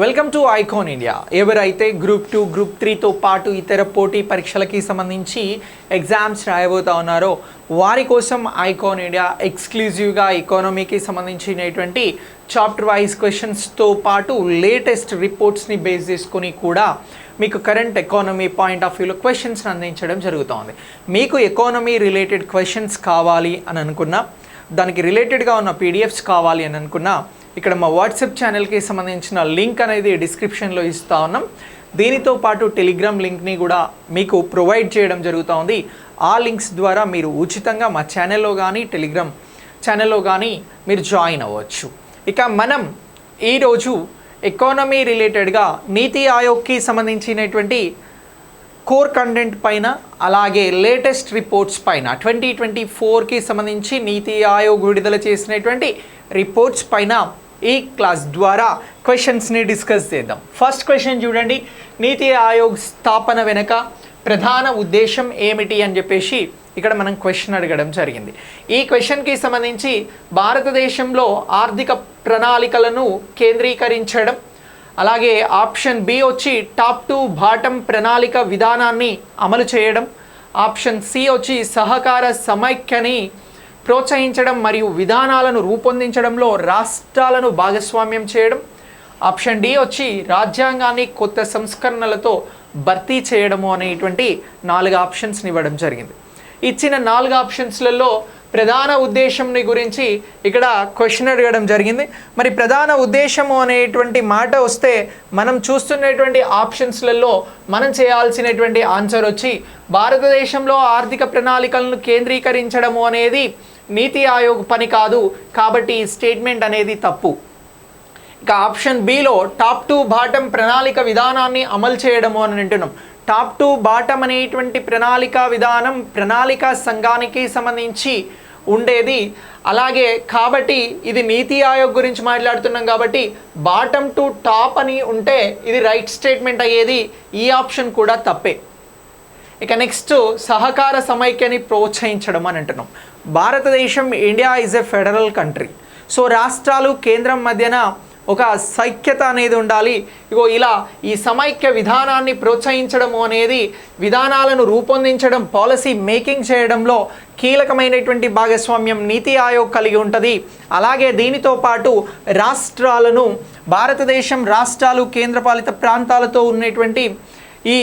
Welcome to icon India ఎవరైతే group two group త్రీతో పాటు ఇతర పోటీ పరీక్షలకి సంబంధించి ఎగ్జామ్స్ రాయబోతా ఉన్నారో వారి కోసం ఐకాన్ ఇండియా ఎక్స్క్లూజివ్గా ఎకానమీకి సంబంధించినటువంటి చాప్టర్ వైజ్ క్వశ్చన్స్తో పాటు లేటెస్ట్ రిపోర్ట్స్ని బేస్ చేసుకొని కూడా మీకు కరెంట్ ఎకానమీ పాయింట్ ఆఫ్ వ్యూలో క్వశ్చన్స్ అందించడం జరుగుతోంది. మీకు ఎకానమీ రిలేటెడ్ క్వశ్చన్స్ కావాలి అని అనుకున్నా దానికి రిలేటెడ్గా ఉన్న పీడిఎఫ్స్ కావాలి అని అనుకున్నా ఇక్కడ మా వాట్సాప్ ఛానల్కి సంబంధించిన లింక్ అనేది డిస్క్రిప్షన్లో ఇస్తూ ఉన్నాం. దీనితో పాటు టెలిగ్రామ్ లింక్ని కూడా మీకు ప్రొవైడ్ చేయడం జరుగుతూ ఉంది. ఆ లింక్స్ ద్వారా మీరు ఉచితంగా మా ఛానల్లో కానీ టెలిగ్రామ్ ఛానల్లో కానీ మీరు జాయిన్ అవ్వచ్చు. ఇక మనం ఈరోజు ఎకానమీ రిలేటెడ్గా నీతి ఆయోగ్కి సంబంధించినటువంటి కోర్ కంటెంట్ పైన అలాగే లేటెస్ట్ రిపోర్ట్స్ పైన ట్వంటీ ట్వంటీ ఫోర్కి సంబంధించి నీతి ఆయోగ్ విడుదల చేసినటువంటి రిపోర్ట్స్ పైన ఈ క్లాస్ ద్వారా క్వశ్చన్స్ని డిస్కస్ చేద్దాం. ఫస్ట్ క్వశ్చన్ చూడండి. నీతి ఆయోగ్ స్థాపన వెనుక ప్రధాన ఉద్దేశం ఏమిటి అని చెప్పేసి ఇక్కడ మనం క్వశ్చన్ అడగడం జరిగింది. ఈ క్వశ్చన్కి సంబంధించి భారతదేశంలో ఆర్థిక ప్రణాళికలను కేంద్రీకరించడం అలాగే ఆప్షన్ బి వచ్చి టాప్ టు బాటం ప్రణాళిక విధానాన్ని అమలు చేయడం ఆప్షన్ సి వచ్చి సహకార సమైక్యని ప్రోత్సహించడం మరియు విధానాలను రూపొందించడంలో రాష్ట్రాలను భాగస్వామ్యం చేయడం ఆప్షన్ డి వచ్చి రాజ్యాంగాన్ని కొత్త సంస్కరణలతో భర్తీ చేయడము అనేటువంటి నాలుగు ఆప్షన్స్ని ఇవ్వడం జరిగింది. ఇచ్చిన నాలుగు ఆప్షన్స్లలో ప్రధాన ఉద్దేశంని గురించి ఇక్కడ క్వశ్చన్ అడగడం జరిగింది. మరి ప్రధాన ఉద్దేశము అనేటువంటి మాట వస్తే మనం చూస్తున్నటువంటి ఆప్షన్స్లలో మనం చేయాల్సినటువంటి ఆన్సర్ వచ్చి భారతదేశంలో ఆర్థిక ప్రణాళికలను కేంద్రీకరించడము అనేది నీతి ఆయోగ్ పని కాదు. కాబట్టి ఈ స్టేట్మెంట్ అనేది తప్పు. ఇక ఆప్షన్ బిలో టాప్ టు బాటం ప్రణాళిక విధానాన్ని అమలు చేయడము అని అంటున్నాం. టాప్ టు బాటం అనేటువంటి ప్రణాళిక విధానం ప్రణాళిక సంఘానికి సంబంధించి ఉండేది. అలాగే కాబట్టి ఇది నీతి ఆయోగ్ గురించి మాట్లాడుతున్నాం కాబట్టి బాటమ్ టు టాప్ అని ఉంటే ఇది రైట్ స్టేట్మెంట్ అయ్యేది. ఈ ఆప్షన్ కూడా తప్పే. ఇక నెక్స్ట్ సహకార సమైక్యని ప్రోత్సహించడం అని అంటున్నాం. భారతదేశం India is a federal country. So రాష్ట్రాలు కేంద్రం మధ్యన ఒక సైక్యత అనేది ఉండాలి. ఇగో ఇలా ఈ సమైక్య విధానాన్ని ప్రోత్సహించడము అనేది విధానాలను రూపొందించడం పాలసీ మేకింగ్ చేయడంలో కీలకమైనటువంటి భాగస్వామ్యం నీతి ఆయోగ్ కలిగి ఉంటుంది. అలాగే దీనితో పాటు రాష్ట్రాలను భారతదేశం రాష్ట్రాలు కేంద్రపాలిత ప్రాంతాలతో ఉన్నటువంటి ఈ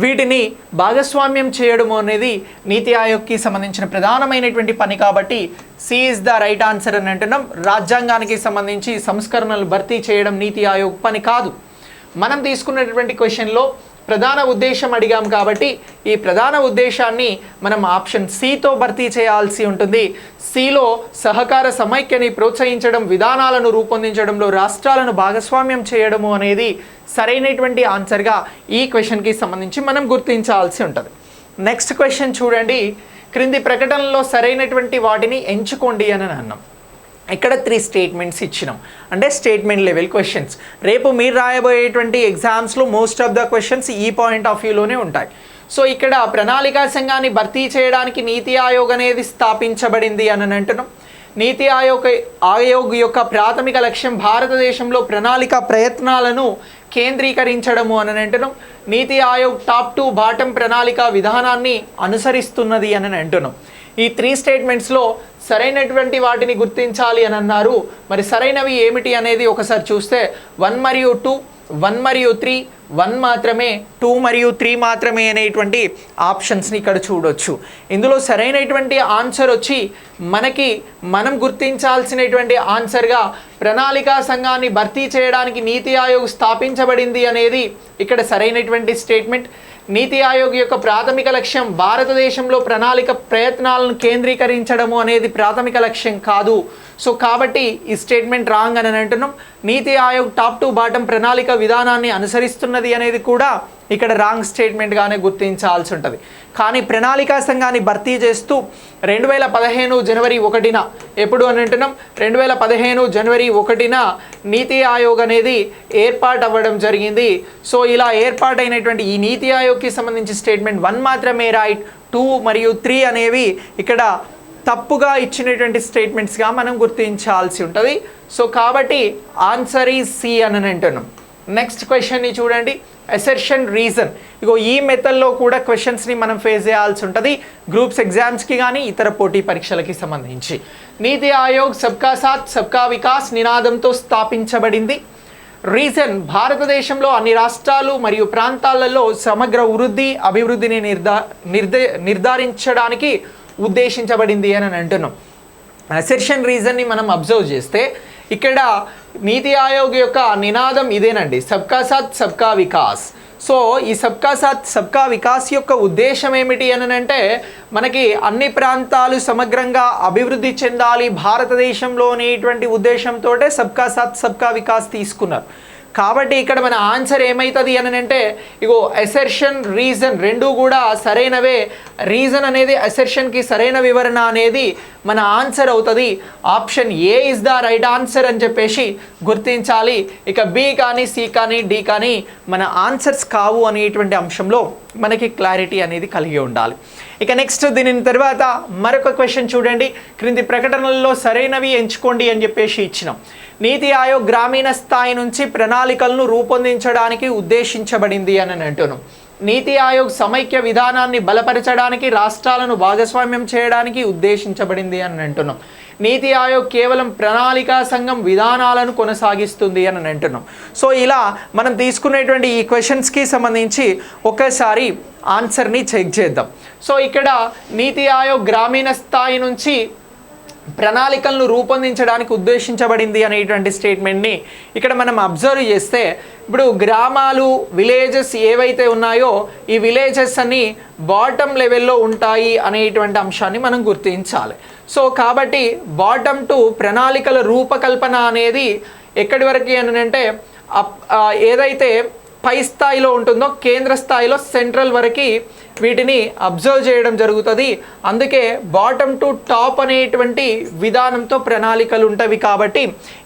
వీటిని భాగస్వామ్యం చేయడము అనేది నీతి ఆయోగ్కి సంబంధించిన ప్రధానమైనటువంటి పని కాబట్టి C is the right answer అని అంటున్నాం. రాజ్యాంగానికి సంబంధించి సంస్కరణలు భర్తీ చేయడం నీతి ఆయోగ్ పని కాదు. మనం తీసుకున్నటువంటి క్వశ్చన్లో ప్రధాన ఉద్దేశం అడిగాం కాబట్టి ఈ ప్రధాన ఉద్దేశాన్ని మనం ఆప్షన్ సితో భర్తీ చేయాల్సి ఉంటుంది. సిలో సహకార సమైక్యని ప్రోత్సహించడం విధానాలను రూపొందించడంలో రాష్ట్రాలను భాగస్వామ్యం చేయడము అనేది సరైనటువంటి ఆన్సర్గా ఈ క్వశ్చన్కి సంబంధించి మనం గుర్తించాల్సి ఉంటుంది. నెక్స్ట్ క్వశ్చన్ చూడండి. క్రింది ప్రకటనలో సరైనటువంటి వాటిని ఎంచుకోండి అని అన్నాం. ఇక్కడ త్రీ స్టేట్మెంట్స్ ఇచ్చినాం. అంటే స్టేట్మెంట్ లెవెల్ క్వశ్చన్స్ రేపు మీరు రాయబోయేటువంటి ఎగ్జామ్స్లో మోస్ట్ ఆఫ్ ద క్వశ్చన్స్ ఈ పాయింట్ ఆఫ్ వ్యూలోనే ఉంటాయి. సో ఇక్కడ ప్రణాళికా సంఘాన్ని భర్తీ చేయడానికి నీతి ఆయోగ్ అనేది స్థాపించబడింది అని అంటున్నాం. నీతి ఆయోగ్ ఆయోగ్ యొక్క ప్రాథమిక లక్ష్యం భారతదేశంలో ప్రణాళిక ప్రయత్నాలను కేంద్రీకరించడము అని అంటున్నాం. నీతి ఆయోగ్ టాప్ టు బాటం ప్రణాళిక విధానాన్ని అనుసరిస్తున్నది అని అంటున్నాం. ఈ త్రీ స్టేట్మెంట్స్లో సరైనటువంటి వాటిని గుర్తించాలి అని అన్నారు. మరి సరైనవి ఏమిటి అనేది ఒకసారి చూస్తే వన్ మరియు టూ వన్ మరియు త్రీ వన్ మాత్రమే టూ మరియు త్రీ మాత్రమే అనేటువంటి ఆప్షన్స్ని ఇక్కడ చూడొచ్చు. ఇందులో సరైనటువంటి ఆన్సర్ వచ్చి మనకి మనం గుర్తించాల్సినటువంటి ఆన్సర్గా ప్రణాళికా సంఘాన్ని భర్తీ చేయడానికి నీతి ఆయోగ్ స్థాపించబడింది అనేది ఇక్కడ సరైనటువంటి స్టేట్మెంట్ నీతి ఆయోగ్ యొక్క ప్రాథమిక లక్ష్యం భారతదేశంలో ప్రణాళిక ప్రయత్నాలను కేంద్రీకరించడము అనేది ప్రాథమిక లక్ష్యం కాదు. సో కాబట్టి ఈ స్టేట్మెంట్ రాంగ్ అని అంటున్నాం. నీతి ఆయోగ్ టాప్ టు బాటం ప్రణాళిక విధానాన్ని అనుసరిస్తున్నది అనేది కూడా ఇక్కడ రాంగ్ స్టేట్మెంట్గానే గుర్తించాల్సి ఉంటుంది. కానీ ప్రణాళికా సంఘాన్ని భర్తీ చేస్తూ రెండు వేల పదిహేను జనవరి ఒకటిన ఎప్పుడు అని అంటున్నాం? రెండు వేల పదిహేను జనవరి ఒకటిన నీతి ఆయోగ్ అనేది ఏర్పాటు అవ్వడం జరిగింది. సో ఇలా ఏర్పాటైనటువంటి ఈ నీతి ఆయోగ్కి సంబంధించి స్టేట్మెంట్ వన్ మాత్రమే రైట్ టూ మరియు త్రీ అనేవి ఇక్కడ తప్పుగా ఇచ్చినటువంటి స్టేట్మెంట్స్గా మనం గుర్తించాల్సి ఉంటుంది. సో కాబట్టి ఆన్సర్ ఈ సి అని అంటున్నాం. నెక్స్ట్ క్వశ్చన్ని చూడండి. అసెర్షన్ రీజన్ ఇగో ఈ మెథడ్లో కూడా క్వశ్చన్స్ని మనం ఫేస్ చేయాల్సి ఉంటుంది. గ్రూప్స్ ఎగ్జామ్స్కి కానీ ఇతర పోటీ పరీక్షలకి సంబంధించి. నీతి ఆయోగ్ సబ్కా సాత్ సబ్కా వికాస్ నినాదంతో స్థాపించబడింది. రీజన్ భారతదేశంలో అన్ని రాష్ట్రాలు మరియు ప్రాంతాలలో సమగ్ర వృద్ధి అభివృద్ధిని నిర్ధా నిర్దే నిర్ధారించడానికి ఉద్దేశించబడింది అని అంటున్నాం. అసెర్షన్ రీజన్ని మనం అబ్జర్వ్ చేస్తే ఇక్కడ నీతి ఆయోగ్ యొక్క నినాదం ఇదేనండి సబ్కా సాత్ సబ్కా వికాస్. సో ఈ సబ్కా సాత్ సబ్కా వికాస్ యొక్క ఉద్దేశం ఏమిటి అని అంటే మనకి అన్ని ప్రాంతాలు సమగ్రంగా అభివృద్ధి చెందాలి భారతదేశంలోనేటువంటి ఉద్దేశంతో సబ్కా సాత్ సబ్కా వికాస్ తీసుకున్నారు. కాబట్టి ఇక్కడ మన ఆన్సర్ ఏమవుతుంది అని అంటే ఇగో అసెర్షన్ రీజన్ రెండు కూడా సరైనవే. రీజన్ అనేది అసెర్షన్కి సరైన వివరణ అనేది మన ఆన్సర్ అవుతుంది. Option A is the right answer అని చెప్పేసి గుర్తించాలి. ఇక బి కానీ సి కానీ డి కానీ మన ఆన్సర్స్ కావు అనేటువంటి అంశంలో మనకి క్లారిటీ అనేది కలిగి ఉండాలి. ఇక నెక్స్ట్ దీని తర్వాత మరొక క్వశ్చన్ చూడండి. క్రింది ప్రకటనల్లో సరైనవి ఎంచుకోండి అని చెప్పేసి ఇచ్చినాం. నీతి ఆయోగ్ గ్రామీణ స్థాయి నుంచి ప్రణాళికలను రూపొందించడానికి ఉద్దేశించబడింది అని అంటున్నాం నీతి ఆయోగ్ సమైక్య విధానాన్ని బలపరచడానికి రాష్ట్రాలను భాగస్వామ్యం చేయడానికి ఉద్దేశించబడింది అని అంటున్నాం నీతి ఆయోగ్ కేవలం ప్రణాళికా సంఘం విధానాలను కొనసాగిస్తుంది అని అంటున్నాం సో ఇలా మనం తీసుకునేటువంటి ఈ క్వశ్చన్స్కి సంబంధించి ఒకసారి ఆన్సర్ని చెక్ చేద్దాం. సో ఇక్కడ నీతి ఆయోగ్ గ్రామీణ స్థాయి నుంచి ప్రణాళికలను రూపొందించడానికి ఉద్దేశించబడింది అనేటువంటి స్టేట్మెంట్ని ఇక్కడ మనం అబ్జర్వ్ చేస్తే ఇప్పుడు గ్రామాలు విలేజెస్ ఏవైతే ఉన్నాయో ఈ విలేజెస్ అన్ని బాటమ్ లెవెల్లో ఉంటాయి అనేటువంటి అంశాన్ని మనం గుర్తించాలి. సో కాబట్టి బాటమ్ టు ప్రణాళికల రూపకల్పన అనేది ఎక్కడి వరకు అని అంటే అప్- ఏదైతే పై స్థాయిలో ఉంటుందో కేంద్ర స్థాయిలో సెంట్రల్ వరకు వీటిని అబ్జర్వ్ చేయడం జరుగుతుంది. అందుకే బాటమ్ టు టాప్ అనేటువంటి విధానంతో ప్రణాళికలు ఉంటవి కాబట్టి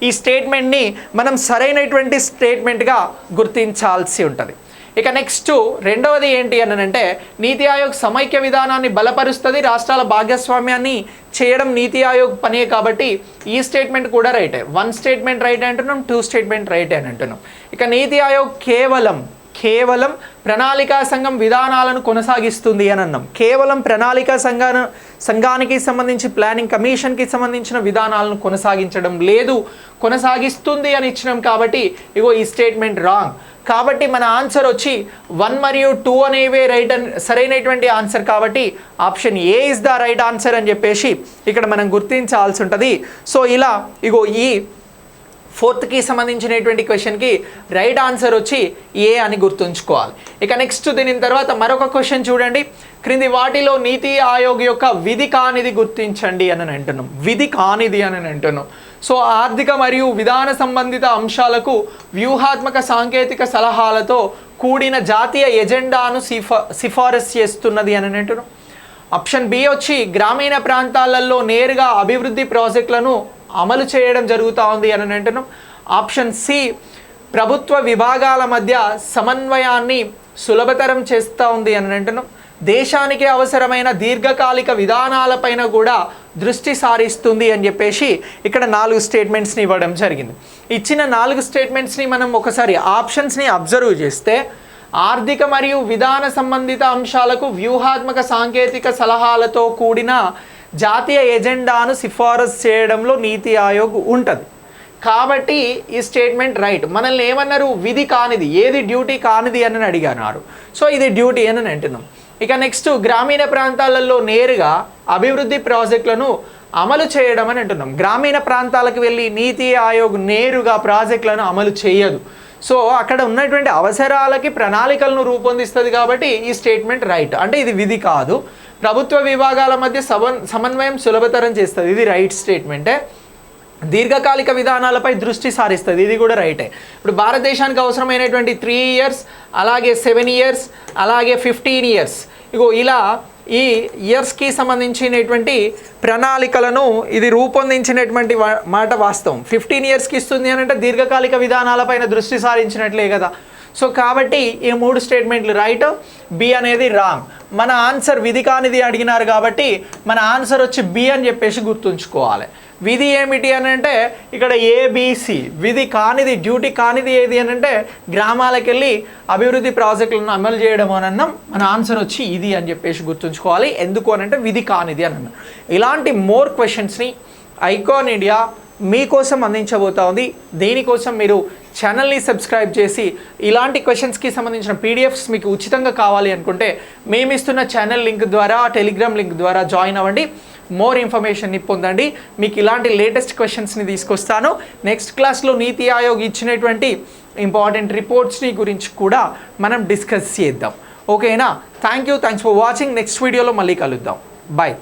ఈ స్టేట్మెంట్ని మనం సరైనటువంటి స్టేట్మెంట్గా గుర్తించాల్సి ఉంటుంది. ఇక నెక్స్ట్ రెండవది ఏంటి అని అంటే నీతి ఆయోగ్ సమైక్య విధానాన్ని బలపరుస్తుంది రాష్ట్రాల భాగస్వామ్యాన్ని చేయడం నీతి ఆయోగ్ పనే కాబట్టి ఈ స్టేట్మెంట్ కూడా రైటే వన్ స్టేట్మెంట్ రైట్ అంటున్నాం టూ స్టేట్మెంట్ రైట్ అని అంటున్నాం. ఇక నీతి ఆయోగ్ కేవలం కేవలం ప్రణాళికా సంఘం విధానాలను కొనసాగిస్తుంది అని అన్నాం. కేవలం ప్రణాళికా సంఘాన సంఘానికి సంబంధించి ప్లానింగ్ కమిషన్కి సంబంధించిన విధానాలను కొనసాగించడం లేదు. కొనసాగిస్తుంది అని ఇచ్చినాం కాబట్టి ఇగో ఈ స్టేట్మెంట్ రాంగ్. కాబట్టి మన ఆన్సర్ వచ్చి వన్ మరియు టూ అనేవే రైట్ అన్ సరైనటువంటి ఆన్సర్ కాబట్టి option A is the right answer అని చెప్పేసి ఇక్కడ మనం గుర్తించాల్సి ఉంటుంది. సో ఇలా ఇగో ఈ ఫోర్త్కి సంబంధించినటువంటి క్వశ్చన్కి రైట్ ఆన్సర్ వచ్చి ఏ అని గుర్తుంచుకోవాలి. ఇక నెక్స్ట్ దీని తర్వాత మరొక క్వశ్చన్ చూడండి. క్రింది వాటిలో నీతి ఆయోగ్ యొక్క విధి కానిది గుర్తించండి అని అంటున్నాం విధి కానిది అని అంటున్నాం సో ఆర్థిక మరియు విధాన సంబంధిత అంశాలకు వ్యూహాత్మక సాంకేతిక సలహాలతో కూడిన జాతీయ ఎజెండాను సిఫా సిఫారసు చేస్తున్నది అని అంటున్నాం ఆప్షన్ బి వచ్చి గ్రామీణ ప్రాంతాలలో నేరుగా అభివృద్ధి ప్రాజెక్టులను అమలు చేయడం జరుగుతూ ఉంది అని అంటున్నాం. ఆప్షన్ సి ప్రభుత్వ విభాగాల మధ్య సమన్వయాన్ని సులభతరం చేస్తూ ఉంది అని అంటున్నాం. దేశానికి అవసరమైన దీర్ఘకాలిక విధానాలపైన కూడా దృష్టి సారిస్తుంది అని చెప్పేసి ఇక్కడ నాలుగు స్టేట్మెంట్స్ని ఇవ్వడం జరిగింది. ఇచ్చిన నాలుగు స్టేట్మెంట్స్ని మనం ఒకసారి ఆప్షన్స్ని అబ్జర్వ్ చేస్తే ఆర్థిక మరియు విధాన సంబంధిత అంశాలకు వ్యూహాత్మక సాంకేతిక సలహాలతో కూడిన జాతీయ ఎజెండాను సిఫారసు చేయడంలో నీతి ఆయోగ్ ఉంటుంది. కాబట్టి ఈ స్టేట్మెంట్ రైట్. మనల్ని ఏమన్నారు? విధి కానిది. ఏది డ్యూటీ కానిది అని అడిగారు సో ఇది డ్యూటీ అని అంటున్నాం. ఇక నెక్స్ట్ గ్రామీణ ప్రాంతాలలో నేరుగా అభివృద్ధి ప్రాజెక్టులను అమలు చేయడం అని అంటున్నాం. గ్రామీణ ప్రాంతాలకు వెళ్ళి నీతి ఆయోగ్ నేరుగా ప్రాజెక్టులను అమలు చేయదు. సో అక్కడ ఉన్నటువంటి అవసరాలకి ప్రణాళికలను రూపొందిస్తుంది కాబట్టి ఈ స్టేట్మెంట్ రైట్. అంటే ఇది విధి కాదు. ప్రభుత్వ విభాగాల మధ్య సమన్ సమన్వయం సులభతరం చేస్తుంది. ఇది రైట్ స్టేట్మెంటే దీర్ఘకాలిక విధానాలపై దృష్టి సారిస్తుంది. ఇది కూడా రైటే ఇప్పుడు భారతదేశానికి అవసరమైనటువంటి త్రీ ఇయర్స్ అలాగే సెవెన్ ఇయర్స్ అలాగే ఫిఫ్టీన్ ఇయర్స్ ఇగో ఇలా ఈ ఇయర్స్కి సంబంధించినటువంటి ప్రణాళికలను ఇది రూపొందించినటువంటి మాట వాస్తవం. ఫిఫ్టీన్ ఇయర్స్కి ఇస్తుంది అని అంటే దీర్ఘకాలిక విధానాలపైన దృష్టి సారించినట్లే కదా. సో కాబట్టి ఈ మూడు స్టేట్మెంట్లు రైట్ బి అనేది రాంగ్. మన ఆన్సర్ విధి కానిది అడిగినారు కాబట్టి మన ఆన్సర్ వచ్చి బి అని చెప్పేసి గుర్తుంచుకోవాలి. విధి ఏమిటి అని అంటే ఇక్కడ ఏబిసి విధి కానిది డ్యూటీ కానిది ఏది అని అంటే గ్రామాలకు వెళ్ళి అభివృద్ధి ప్రాజెక్టులను అమలు చేయడం అని అన్నాం మన ఆన్సర్ వచ్చి ఇది అని చెప్పేసి గుర్తుంచుకోవాలి. ఎందుకు అని అంటే విధి కానిది అని అన్నాం. ఇలాంటి మోర్ క్వశ్చన్స్ని ఐకాన్ ఇండియా మీకోసం అందించబోతా ఉంది దీనికోసం మీరు ఛానల్ని సబ్స్క్రైబ్ చేసి ఇలాంటి క్వశ్చన్స్కి సంబంధించిన పీడిఎఫ్స్ మీకు ఉచితంగా కావాలి అనుకుంటే మేము ఇస్తున్న ఛానల్ లింక్ ద్వారా టెలిగ్రామ్ లింక్ ద్వారా జాయిన్ అవ్వండి. మోర్ ఇన్ఫర్మేషన్ని పొందండి. మీకు ఇలాంటి లేటెస్ట్ క్వశ్చన్స్ని తీసుకొస్తాను. నెక్స్ట్ క్లాస్లో నీతి ఆయోగ్ ఇచ్చినటువంటి ఇంపార్టెంట్ రిపోర్ట్స్ని గురించి కూడా మనం డిస్కస్ చేద్దాం. ఓకేనా? Thank you thanks for watching. Next వీడియోలో మళ్ళీ కలుద్దాం. బాయ్.